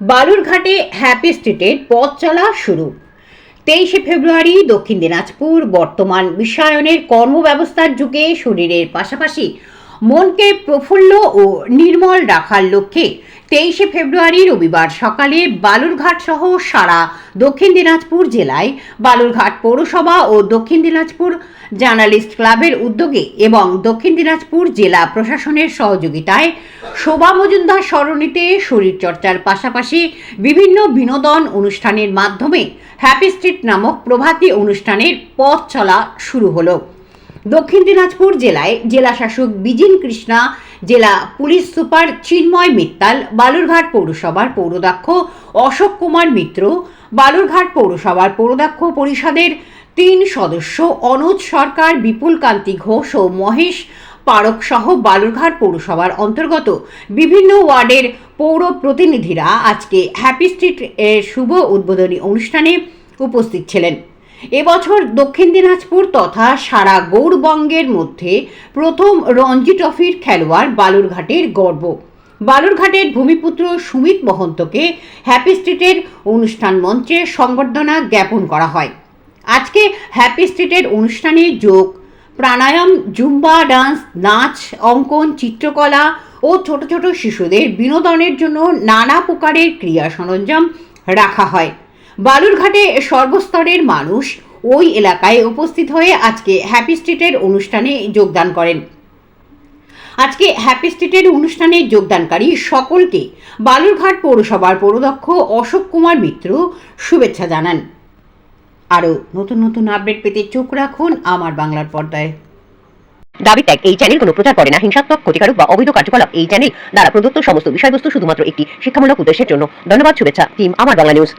বালুরঘাটে happy স্ট্রিটের পথ চলা শুরু। তেইশে ফেব্রুয়ারি দক্ষিণ দিনাজপুর, বর্তমান বিশ্বায়নের কর্মব্যবস্থার যুগে শরীরের পাশাপাশি মনকে প্রফুল্ল ও নির্মল রাখার লক্ষ্যে তেইশে ফেব্রুয়ারি রবিবার সকালে বালুরঘাট সহ সারা দক্ষিণ দিনাজপুর জেলায় বালুরঘাট পৌরসভা ও দক্ষিণ দিনাজপুর জার্নালিস্ট ক্লাবের উদ্যোগে এবং দক্ষিণ দিনাজপুর জেলা প্রশাসনের সহযোগিতায় শোভা মজুমদার সরণিতে শরীরচর্চার পাশাপাশি বিভিন্ন বিনোদন অনুষ্ঠানের মাধ্যমে হ্যাপি স্ট্রিট নামক প্রভাতী অনুষ্ঠানের পথ চলা শুরু হলো। দক্ষিণ দিনাজপুর জেলায় জেলা শাসক বিজিন কৃষ্ণা, জেলা পুলিশ সুপার চিন্ময় মিত্তাল, বালুরঘাট পৌরসভার পৌরদাক্ষ অশোক কুমার মিত্র, বালুরঘাট পৌরসভার পৌরদাক্ষ পরিষদের তিন সদস্য অনুজ সরকার, বিপুল কান্তি ঘোষ ও মহেশ পারক সহ বালুরঘাট পৌরসভার অন্তর্গত বিভিন্ন ওয়ার্ডের পৌর প্রতিনিধিরা আজকে হ্যাপি স্ট্রিট এর শুভ উদ্বোধনী অনুষ্ঠানে উপস্থিত ছিলেন। এবছর দক্ষিণ দিনাজপুর তথা সারা গৌড়বঙ্গের মধ্যে প্রথম রঞ্জি ট্রফির খেলোয়াড় বালুরঘাটের গর্ব। বালুরঘাটের ভূমিপুত্র সুমিত মহন্তকে হ্যাপি স্ট্রিটের অনুষ্ঠান মঞ্চে সংবর্ধনা জ্ঞাপন করা হয়। আজকে হ্যাপি স্ট্রিটের অনুষ্ঠানে যোগ, প্রাণায়াম, জুম্বা, ডান্স, নাচ, অঙ্কন, চিত্রকলা ও ছোট ছোট শিশুদের বিনোদনের জন্য নানা প্রকারের ক্রিয়া সরঞ্জাম রাখা হয়। বালুরঘাটে সর্বস্তরের মানুষ ওই এলাকায় উপস্থিত হয়ে আজকে হ্যাপি স্ট্রিটের অনুষ্ঠানে যোগদান করেন। আজকে হ্যাপি স্ট্রিটের অনুষ্ঠানে যোগদানকারী সকলকে বালুরঘাট পৌরসভার পৌরদক্ষ অশোক কুমার মিত্র শুভেচ্ছা জানান। আরও নতুন নতুন আপডেট পেতে চোখ রাখুন আমার বাংলার পর্দায়। দাবি ত্যাগ, এই চ্যানেল কোনো প্রচার করে না। হিংসাত্মক, ক্ষতিকারক বা অবৈধ কার্যকলাপ, এই চ্যানেল দ্বারা প্রদত্ত সমস্ত বিষয়বস্তু শুধুমাত্র একটি শিক্ষামূলক উদ্দেশ্যের জন্য। ধন্যবাদ, শুভেচ্ছা, টিম, আমার বাংলা নিউজ।